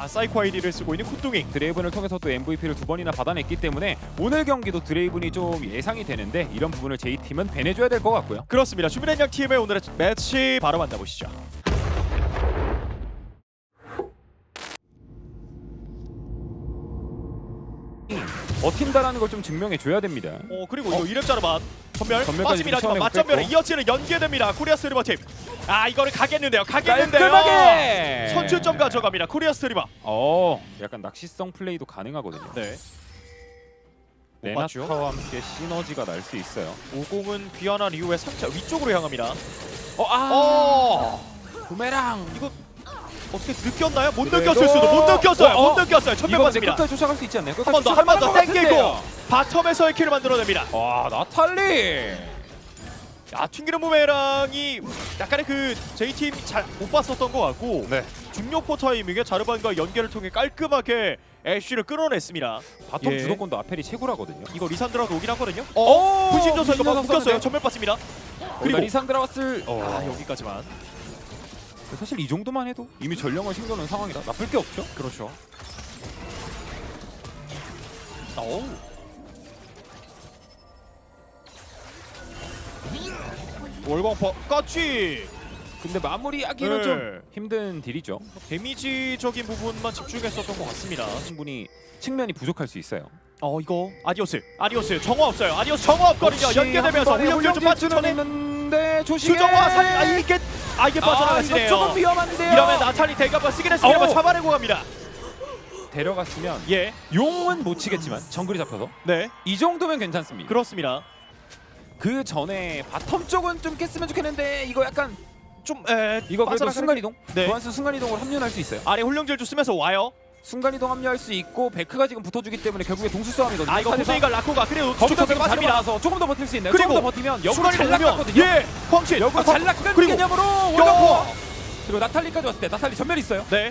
아 사이코 아이디를 쓰고 있는 콧둥이. 드레이븐을 통해서 또 MVP를 두 번이나 받아냈기 때문에 오늘 경기도 드레이븐이 좀 예상이 되는데 이런 부분을 저희 팀은 배내줘야 될 것 같고요. 그렇습니다. 주민의 양 팀의 오늘의 매치 바로 만나보시죠. 버틴다라는 걸 좀 증명해 줘야 됩니다. 어 그리고 이거 이랩자로 맞 전멸? 전멸까지 맞습니다. 맞전멸에. 이어지는 연계됩니다. 코리아 스트리머 팀 아 이거를 가겠는데요 가겠는데요 깔끔하게 선취점 가져갑니다 코리아 스트리머 어, 약간 낚시성 플레이도 가능하거든요. 네? 레나타와 함께 시너지가 날 수 있어요. 50은 귀환한 이후에 살짝 위쪽으로 향합니다 어, 아, 어 부메랑. 이거 어떻게 느꼈나요? 못 그래도- 느꼈을 수도 못 느꼈어요 어, 어. 못 느꼈어요 전멸 이거 근데 맞습니다 끝까지 쫓아갈 수 있지 않나요? 한 번 더 한 번 더 땡기고 바텀에서의 킬을 만들어냅니다 와, 나탈리. 야 튕기는 부메랑이 약간의 그 J팀 잘못 봤었던 것 같고 네. 중력포 타이밍에 자르반과 연계를 통해 깔끔하게 애쉬를 끌어냈습니다 바텀 예. 주도권도 아펠이 최고라거든요. 이거 리산드라도 오긴 하거든요 어, 분신조서 이거 막 묶였어요 썼는데. 전멸 받습니다 그리고 그리고 리상 들어갔을. 어. 아 여기까지만 사실 이 정도만 해도 이미 전령을 신겨놓은 상황이라 나쁠 게 없죠. 그렇죠 어우 월광퍼까지 근데 마무리하기는 네. 좀 힘든 딜이죠. 데미지적인 부분만 집중했었던 것 같습니다 충분히 측면이 부족할 수 있어요. 어 이거 아디오스 아디오스 정화 없어요 아디오스 정화 없거든요 연계되면서 훈련을 좀 있는데 조심해. 수정화 살 아 이게 아 이게 아, 빠져나가시네요 이거 조금 위험한데요. 이러면 나탈리 쓰긴 했습니다만 어우. 잡아내고 갑니다 데려갔으면 예 용은 못 치겠지만 정글이 잡혀서 네 이 정도면 괜찮습니다. 그렇습니다 그 전에 바텀 쪽은 좀 깼으면 좋겠는데 이거 약간 좀 에 이거 그래도 순간 이동. 네. 교환수 순간 이동을 합류할 수 있어요. 아래 훈련질주 쓰면서 와요 순간 이동 합류할 수 있고 베크가 지금 붙어주기 때문에 결국에 동수 싸움이거든요. 아 이거 호세이가 라코가 그래도 쪽쪽에 지금 받아서 조금 더 버틸 수 있나요? 그리고 조금 더 버티면 순간이 잘 오면 낚았거든요. 예 황실 역으로 잘 그리고 개념으로 여 올라가. 그리고 나탈리까지 왔을 때 나탈리 전멸 있어요. 네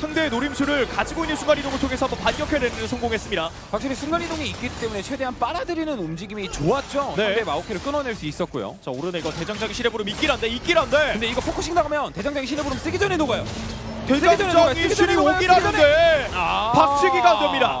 상대의 노림수를 가지고 있는 순간 이동을 통해서 한번 반격해내는 데 성공했습니다 확실히 순간 이동이 있기 때문에 최대한 빨아들이는 움직임이 좋았죠. 네. 상대 마오키를 끊어낼 수 있었고요. 자 오른에 이거 대장장이 시레브로 있긴 한데 있긴 한데 근데 이거 포커싱 나가면 대장장이 시네브름 쓰기 전에 녹아요. 쓰기 전에 녹아요. 대장장이 쓰기 실이 전에 녹아요. 오긴 쓰기 전에. 하는데 아. 박치기가 안 됩니다.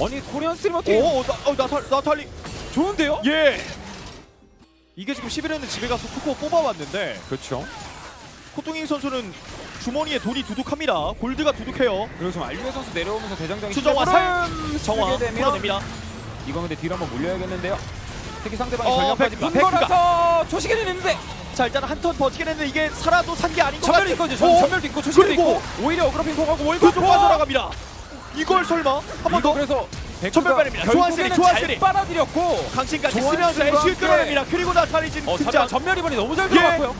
아니 코리안 스트리머 팀오 나, 어, 나탈, 나탈리 좋은데요? 예 이게 지금 11회는 집에 가서 쿠코 뽑아왔는데 그렇죠. 코뚱잉 선수는 주머니에 돈이 두둑합니다 골드가 두둑해요 그리고 지금 알류의 선수 내려오면서 대장장이 수정화 시네브름 정화 되면 풀어냅니다 이거 근데 뒤로 한번 물려야겠는데요. 특히 상대방이 어, 전력까지 베크가, 푼 거라서 조식에는 있는데 자 일단 한 턴 버티긴 했는데 이게 살아도 산 게 아닌 것 전멸이 같아요 있거든요. 어? 전, 전멸도 있고 그리고 있고 오히려 어그로핑 통하고 월급 그쪽 빠져나갑니다 이걸 설마 한 이거 번더 그래서 전멸 빨립니다. 조한슬이, 조한슬이. 잘 빨아들였고 강신까지 조한슬과 쓰면서 애쉬를 함께. 끌어냅니다 그리고 지금 어, 등장 잠깐 전멸 이번이 너무 잘 예. 들어갔고요.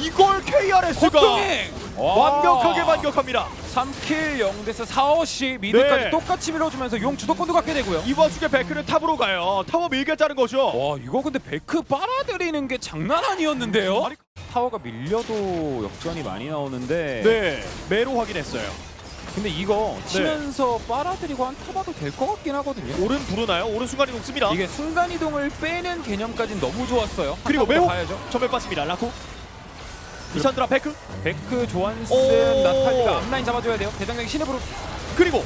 이걸 KRS가 헛동행! 완벽하게 반격합니다 3킬 0대서 4어시 미드까지 네. 똑같이 밀어주면서 용 주도권도 갖게 되고요. 이 와중에 베크는 탑으로 가요 타워 밀겠다는 거죠 와 이거 근데 베크 빨아들이는 게 장난 아니었는데요. 아니, 타워가 밀려도 역전이 많이 나오는데 네 매로 확인했어요 근데 이거 치면서 빨아들이고 한 타봐도 될 것 같긴 하거든요. 오른 부르나요? 오른 순간이 녹습니다 이게 순간 이동을 빼는 개념까지는 너무 좋았어요. 그리고 매혹! 봐야죠. 전멸 빠집니다 라코 리산드라 베크 베크 조한슨 오! 나탈리가 앞라인 잡아줘야 돼요. 대장장이 시neb으로 그리고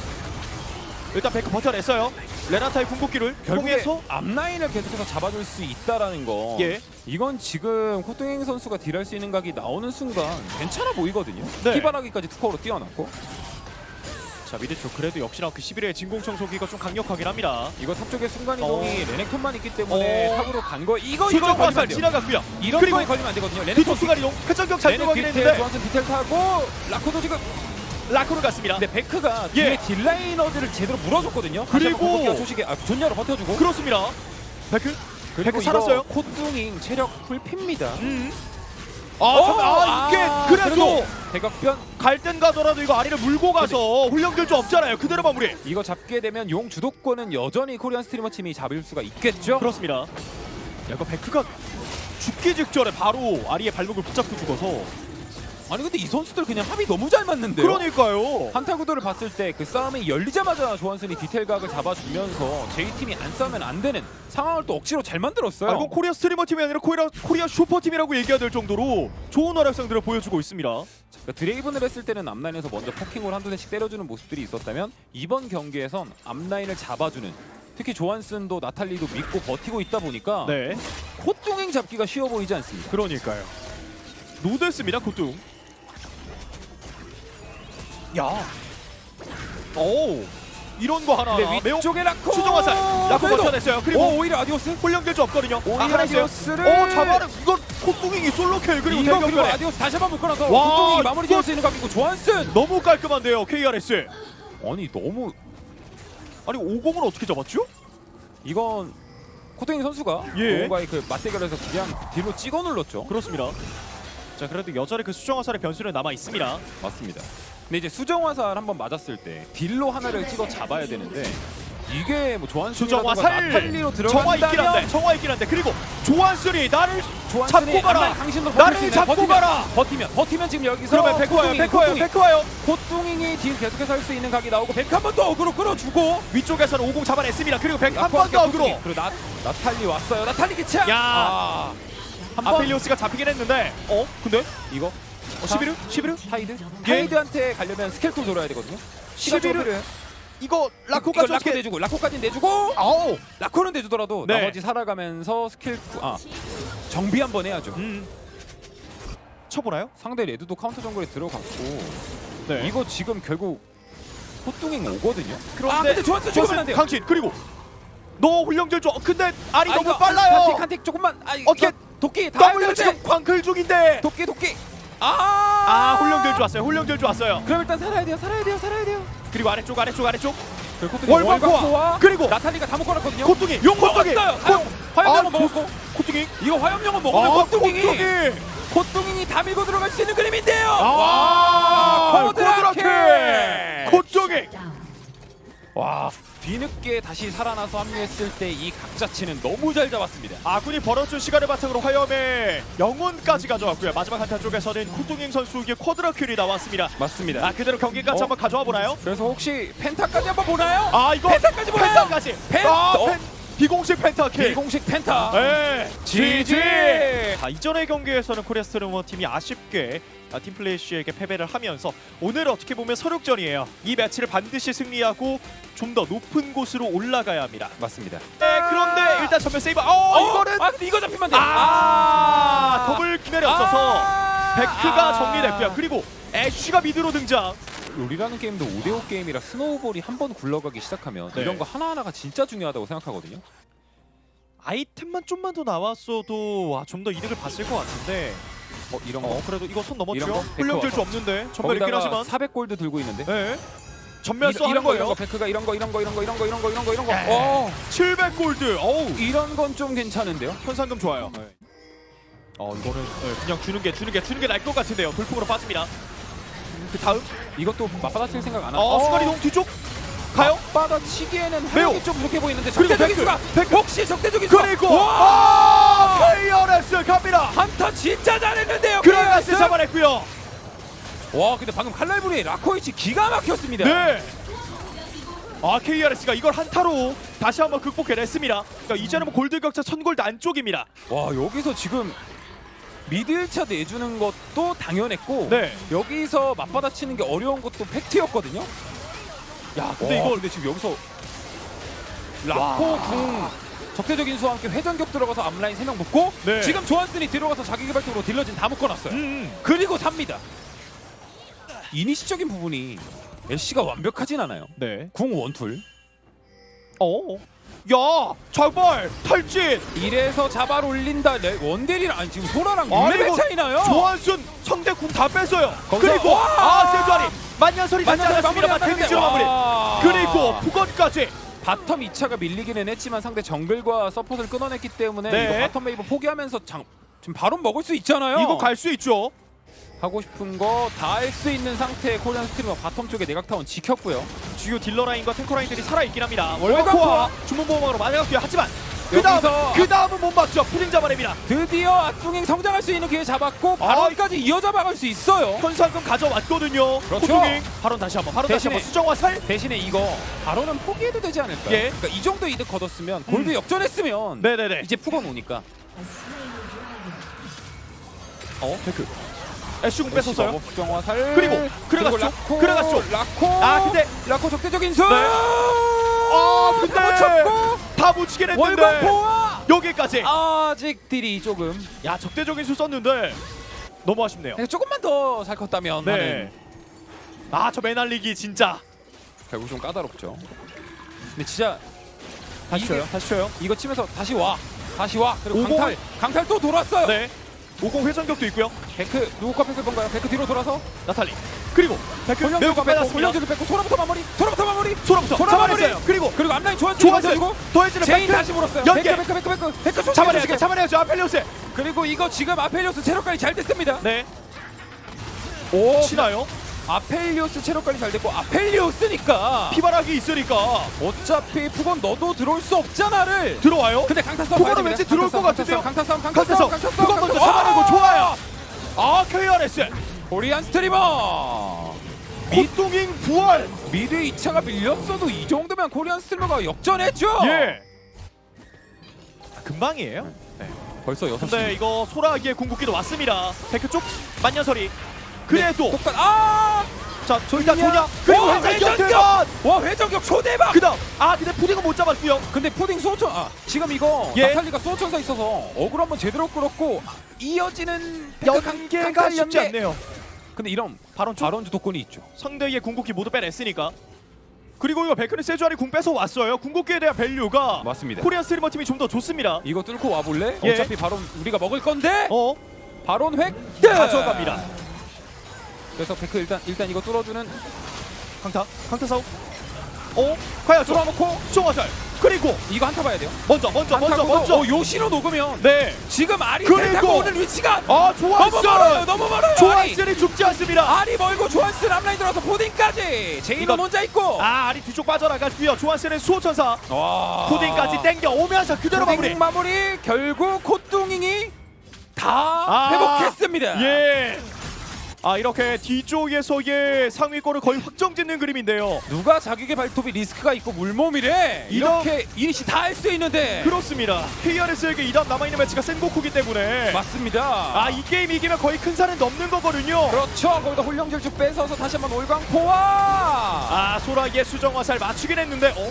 일단 베크 버텨냈어요 레나타의 궁극기를 결국에 통해서 앞라인을 계속해서 잡아줄 수 있다라는 거. 예. 이건 지금 코뚱행 선수가 딜할 수 있는 각이 나오는 순간 괜찮아 보이거든요. 네. 히바라기까지 투커로 뛰어났고 자 미드 쪽 그래도 역시나 그 11회 진공청소기가 좀 강력하긴 합니다 이거 탑 쪽에 순간 이동이 어. 레넥톤만 있기 때문에 어. 탑으로 간 거 이거 이거 걸리면 안 돼요. 지나갔고요 이런 그리고 거에 걸리면 안 되거든요. 레넥톤 뒤쪽 순간 이동 회전격 잘 레넥 들어가긴 뒤태 했는데 조한슨 디테일 타고 라코도 지금 라코로 갔습니다 근데 베크가 예. 뒤에 딜라이너들을 제대로 물어줬거든요. 그리고- 소식에 아, 존야로 버텨주고 그렇습니다 베크 이거 살았어요? 콧둥잉 체력 풀핍니다. 음. 아, 어, 잠깐, 아, 이게 그래도 대각변 갈땐 가더라도 이거 아리를 물고 가서 훈련결조 없잖아요. 그대로 마무리. 이거 잡게 되면 용 주도권은 여전히 코리안 스트리머 팀이 잡을 수가 있겠죠. 그렇습니다. 야, 이거 베크가 죽기 직전에 바로 아리의 발목을 붙잡고 죽어서 아니 근데 이 선수들 그냥 합이 너무 잘 맞는데요. 그러니까요. 한타 구도를 봤을 때 그 싸움이 열리자마자 조한슨이 디테일 각을 잡아주면서 J팀이 안 싸우면 안 되는 상황을 또 억지로 잘 만들었어요. 아, 이건 코리아 스트리머 팀이 아니라 코리아 코리아 슈퍼 팀이라고 얘기해야 될 정도로 좋은 활약상들을 보여주고 있습니다. 그러니까 드레이븐을 했을 때는 앞라인에서 먼저 포킹을 한두 대씩 때려주는 모습들이 있었다면 이번 경기에선 앞라인을 잡아주는 특히 조한슨도 나탈리도 믿고 버티고 있다 보니까 네. 콧종행 잡기가 쉬워 보이지 않습니다. 그러니까요. 노드였습니다, 고뚱. 야. 오. 이런 거 하나. 근데 위쪽에 라코 수정 화살. 라코 그래도- 버텨냈어요. 그리고 오, 오히려 아디오스 훈련될 수 없거든요. 오히려 아, 하나 있어요. 아디오스를 오, 잡아라. 이건 콧둥이 솔로 킬 그리고 이거 그리고 아디오스 다시 한번 묶어놔서 와, 콧종이 마무리 지을 수 있는 각이고 조한슨 너무 깔끔한데요, KRS. 아니 너무 아니 50은 어떻게 잡았죠? 이건 코토잉 선수가 예. 뭔가의 그 맞대결에서 그냥 뒤로 찍어 눌렀죠. 그렇습니다. 자, 그래도 여전히 그 수정 화살의 변수는 남아 있습니다. 맞습니다. 근데 이제 수정 화살 한번 맞았을 때 딜로 하나를 찍어 잡아야 되는데 이게 뭐 조한순이라든가 수정 화살. 나탈리로 정화 있긴 한데, 들어간다면 정화 있긴 한데. 그리고 조한순이 나를 조한순이 잡고 가라. 당신도 나를 잡고 버티면, 가라. 버티면 버티면 지금 여기서 그러면 백화요, 코뚱이, 백화요, 코뚱이, 백화요. 코뚱이 딜 계속해서 할 수 있는 각이 나오고 백 한 번 더 어그로 끌어주고 위쪽에서는 50 잡아냈습니다. 그리고 100한번 더 어그로. 그리고 나, 나탈리 왔어요. 나탈리 기차. 야. 아, 아펠리오스가 잡히긴 했는데. 어? 근데? 이거 어, 11루? 11루? 하이드 예. 하이드한테 가려면 스킬풀 돌아야 되거든요. 시간 좀 11루? 필요해요. 이거 이거 라코까지 라코 어떻게 내주고 라코까지 내주고 아우. 라코는 내주더라도 네. 나머지 살아가면서 스킬 아 정비 한번 해야죠. 음. 쳐보나요? 상대 레드도 카운터 정글에 들어갔고 네. 이거 지금 결국 호뚱잉 오거든요. 그런데 아 근데 조한스 죽으면 안 돼요. 강진 그리고 너 훈령질 줘. 근데 알이 아, 너무 이거 빨라요. 한틱 한틱 조금만. 아, 어떻게 이거 도끼 다 W 해야 지금 돼. 광클 중인데. 도끼 도끼. 아. 아 훈령질 좋았어요. 훈령질 좋았어요. 그럼 일단 살아야 돼요. 살아야 돼요. 살아야 돼요. 그리고 아래쪽 아래쪽 아래쪽 그리고 월광코와 그리고 나탈리가 다 묶어놨거든요. 코뚱이 용 코뚱이 먹었어요. 화염병은 아, 먹었고 코뚱이 이거 화염병은 먹으면 아, 코뚱잉이 코뚱이 다 밀고 들어갈 수 있는 그림인데요. 아 코드라케! 코뚱이 와 뒤늦게 다시 살아나서 합류했을 때 이 각자치는 너무 잘 잡았습니다. 아군이 벌어준 시간을 바탕으로 화염의 영혼까지 가져왔고요. 마지막 한타 쪽에서는 코뚱잉 선수에게 쿼드라킬이 나왔습니다. 맞습니다. 아 그대로 경기까지 어? 한번 가져와 보나요? 그래서 혹시 펜타까지 한번 보나요? 아 이거 펜타까지 보나요? 펜타까지 펜- 아, 어? 펜 비공식 펜타킬 비공식 펜타. 네. GG. 아, 이전의 경기에서는 코리아 스트리머 팀이 아쉽게 아, 팀플래시에게 패배를 하면서 오늘 어떻게 보면 서력전이에요. 이 매치를 반드시 승리하고 좀 더 높은 곳으로 올라가야 합니다. 맞습니다. 네, 그런데 일단 전면 세이브. 어, 이거는 아 근데 이거 잡히면 안 돼. 아, 더블 기멸이 없어서 아. 베크가 아. 정리됐고요. 그리고 애쉬가 미드로 등장. 롤이라는 게임도 5대5 게임이라 스노우볼이 한 번 굴러가기 시작하면 네. 이런 거 하나하나가 진짜 중요하다고 생각하거든요. 아이템만 좀만 더 나왔어도 와, 좀더 이득을 봤을 것 같은데. 어 이런 거. 어, 그래도 이거 손 넘었죠. 이런 거? 훈련질 수 없는데. 전멸 있긴 거기다가 하지만. 400골드 들고 있는데. 네. 전멸 이- 써 하는 이런 거 이런 거예요. 거 베크가 이런 거 이런 거 이런 거 이런 거 이런 거 이런 거 이런 거. 네. 어 700골드. 어우. 이런 건 좀 괜찮은데요. 현상금 좋아요. 어 이거는 네, 그냥 주는 게 주는 게 주는 게 나을 것 같은데요. 돌풍으로 빠집니다. 그 다음 이것도 맞받아칠 생각 안 하고. 어 순간 이동 뒤쪽 가요. 받아치기에는 매우. 활용이 좀 부족해 보이는데 적대적인 수가. 혹시 적대적인 수가 그리고 와아 KRS 갑니다. 한타 진짜 잘했는데요. KRS. 잡아냈고요. 와 근데 방금 칼날부리 라코이치 기가 막혔습니다. 네. 아 KRS가 이걸 한타로 다시 한번 극복해냈습니다. 그러니까 이제는 뭐 골드 격차 1000골드 안쪽입니다. 와 여기서 지금 미드 1차 내주는 것도 당연했고 네. 여기서 맞받아치는 게 어려운 것도 팩트였거든요. 야 근데 이거 근데 지금 여기서 라코 궁 적대적인 수와 함께 회전격 들어가서 앞라인 3명 묶고 네. 지금 조한슨이 들어가서 자기 개발적으로 딜러진 다 묶어놨어요. 음. 그리고 삽니다. 이니시적인 부분이 애쉬가 완벽하진 않아요. 네. 궁 원툴. 어. 야 자발 탈진. 이래서 잡아 올린다. 네, 원딜이랑 아니 지금 소라랑 아니, 6레벨 이거 차이 나요. 조한순 성대 궁다 뺐어요. 거기서- 그리고 와! 아 세주아리 만년설이 만년설이 만년설입니다. 마무리 안 데미지로 마무리. 와. 그리고 북원까지. 바텀 2차가 밀리기는 했지만 상대 정글과 서폿을 끊어냈기 때문에 네. 이거 바텀 웨이브 포기하면서 장, 지금 바로 먹을 수 있잖아요. 이거 갈 수 있죠. 하고 싶은 거 다 할 수 있는 상태의 코리안 스트리머 바텀 쪽에 내각타운 지켰고요. 주요 딜러 라인과 탱커 라인들이 살아 있긴 합니다. 월광코어. 월광코어 주문 보호막으로 맞아갔고요. 하지만 그 다음 그 다음은 못 막죠. 푸딩 잡아냅니다. 드디어 아뚱잉 성장할 수 있는 기회 잡았고 발언까지 이어져 박을 수 있어요. 현상금 가져왔거든요. 그렇죠. 코뚱이 바로 다시 한번 바로 다시 대신에- 한번 수정화 살. 대신에 이거 발언은 포기해도 되지 않을까요? 예. 그러니까 이 정도 이득 거뒀으면 골드 음. 역전했으면 네네네. 이제 푸건 오니까 어 데크. 애쉬궁 뺏었어요. 정화 살 그리고 그래갔죠. 라코 그래갔죠. 라코 아 근데 라코 적대적인 수. 네. 아 근데 못 쳤고 다 묻히긴 했는데 월광포와 여기까지. 아직 딜이 조금 야 적대적인 수 썼는데 너무 아쉽네요. 그냥 조금만 더잘 컸다면 네. 하는 아저 매날리기 진짜. 결국 좀 까다롭죠. 근데 진짜 다시 쳐요. 다시 쳐요. 이거 치면서 다시 와 다시 와 그리고 오공. 강탈 강탈 또 돌았어요. 네. 50 회전격도 있고요. 베크 누구 컵했을 건가요? 베크 뒤로 돌아서 나탈리. 그리고 데크 매우 빼놨습니다. 혼령주도 뺏고 소라부터 마무리 소라부터 마무리 소라부터 소라 잡아냈어요. 그리고 그리고 앞라인 좋았죠 좋았어요. 이거 더해지는 제인 베크. 다시 물었어요 연계. 베크 베크 베크 베크 속 잡아내야죠. 잡아내야죠. 아펠리오스. 그리고 이거 지금 아펠리오스 체력 관리 잘 됐습니다 네. 오 치나요? 아펠리오스 체력 관리 잘 됐고 아펠리오스니까 피바락이 있으니까 어차피 푸건 너도 들어올 수 없잖아를 들어와요. 근데 강타 싸움 푸건은 봐야 됩니다. 왠지 들어올 강타 것 싸움, 같은데요? 강타 싸움 강타 코리안 스트리머 미동잉 부활. 미드 2차가 밀렸어도 이 정도면 코리안 스트리머가 역전했죠 예. 아, 금방이에요. 벌써 6시 근데 이거 소라기의 궁극기도 왔습니다. 데크 쪽 만년설이. 그래도 똑같 아! 자 일단? 도냐 그리고 와, 회전 회전격! 연결만. 와 회전격 초대박! 그다음 아 근데 푸딩은 못 잡았고요. 근데 푸딩 수호천 아 지금 이거 예. 나탈리가 수호천사 있어서 어글 한번 제대로 끌었고 이어지는 강- 연계가 쉽지. 않네요. 근데 이런 쪽 바론 주도권이 있죠. 상대의 궁극기 모두 빼냈으니까. 그리고 이거 베크는 세주안이 궁 뺏어 왔어요. 궁극기에 대한 밸류가 맞습니다. 코리안 스트리머 팀이 좀 더 좋습니다. 이거 뚫고 와 볼래? 예. 어차피 바론 우리가 먹을 건데 어 바론 획득 가져갑니다. 그래서 베크 일단 일단 이거 뚫어주는 강타 강타 싸움. 어 과연 뚫어놓고 총화살 그리고 이거 한타 봐야 돼요. 먼저 먼저 먼저 먼저 어, 요시로 녹으면 네. 지금 알이 그리고- 델타고 오는 위치가 아 너무 멀어요. 조한스 너무 멀어요. 알이. 조한스는 죽지 않습니다. 알이 멀고 조한스 람라인 들어서 포딩까지 이거- 혼자 있고 아 아리 뒤쪽 빠져나갔고요. 조한스는 수호천사 와 푸딩까지 땡겨 오면서 그대로 마무리. 마무리 결국 콧둥잉이 다 아, 회복했습니다. 예. 아 이렇게 뒤쪽에서의 상위권을 거의 확정짓는 그림인데요. 누가 자기의 발톱이 리스크가 있고 물몸이래 이렇게 이니시 다 할 수 있는데 그렇습니다. KRS에게 2단 남아있는 매치가 센고쿠기 때문에 맞습니다. 아 이 게임 이기면 거의 큰 산은 넘는 거거든요. 그렇죠. 거기다 홀령질주 뺏어서 다시 한번 올광포와. 아 소라기의 수정 화살 맞추긴 했는데 어?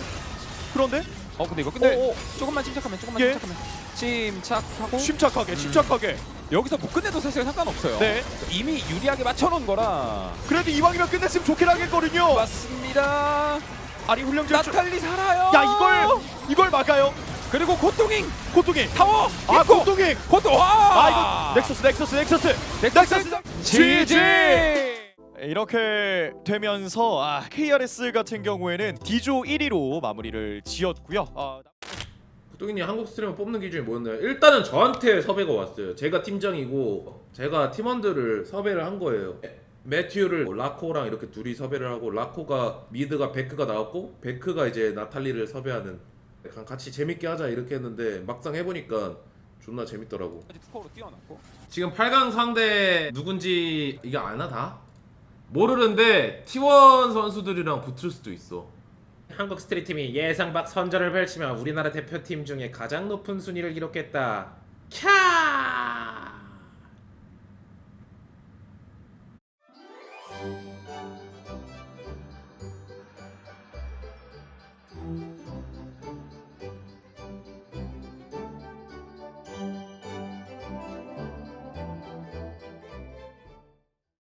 그런데 어 근데 이거 근데 어, 어. 조금만 침착하면 조금만 예. 침착하면 침착하고 침착하게 침착하게 여기서 못 끝내도 사실 상관없어요. 네 이미 유리하게 맞춰놓은 거라. 그래도 이왕이면 끝냈으면 좋긴 하겠거든요. 맞습니다. 아리 훈련질 줄- 나탈리 살아요. 야 이걸 이걸 막아요. 그리고 고통잉 고통이 타워. 아 있고. 고통이 고통. 와. 아 이거 넥서스 넥서스 넥서스 넥서스 GG 이렇게 되면서 아, KRS 같은 경우에는 D조 1위로 마무리를 지었고요. 아, 부동이님 한국 스트리머 뽑는 기준이 뭐였나요? 일단은 저한테 섭외가 왔어요. 제가 팀장이고 제가 팀원들을 섭외를 한 거예요. 매튜를 라코랑 이렇게 둘이 섭외를 하고 라코가 미드가 베크가 나왔고 베크가 이제 나탈리를 섭외하는 같이 재밌게 하자 이렇게 했는데 막상 해보니까 존나 재밌더라고. 스코어로 뛰어났고. 지금 8강 상대 누군지 이게 아나 다? 모르는데 T1 선수들이랑 붙을 수도 있어. 한국 스트리팀이 예상 밖 선전을 펼치며 우리나라 대표팀 중에 가장 높은 순위를 기록했다. 캬!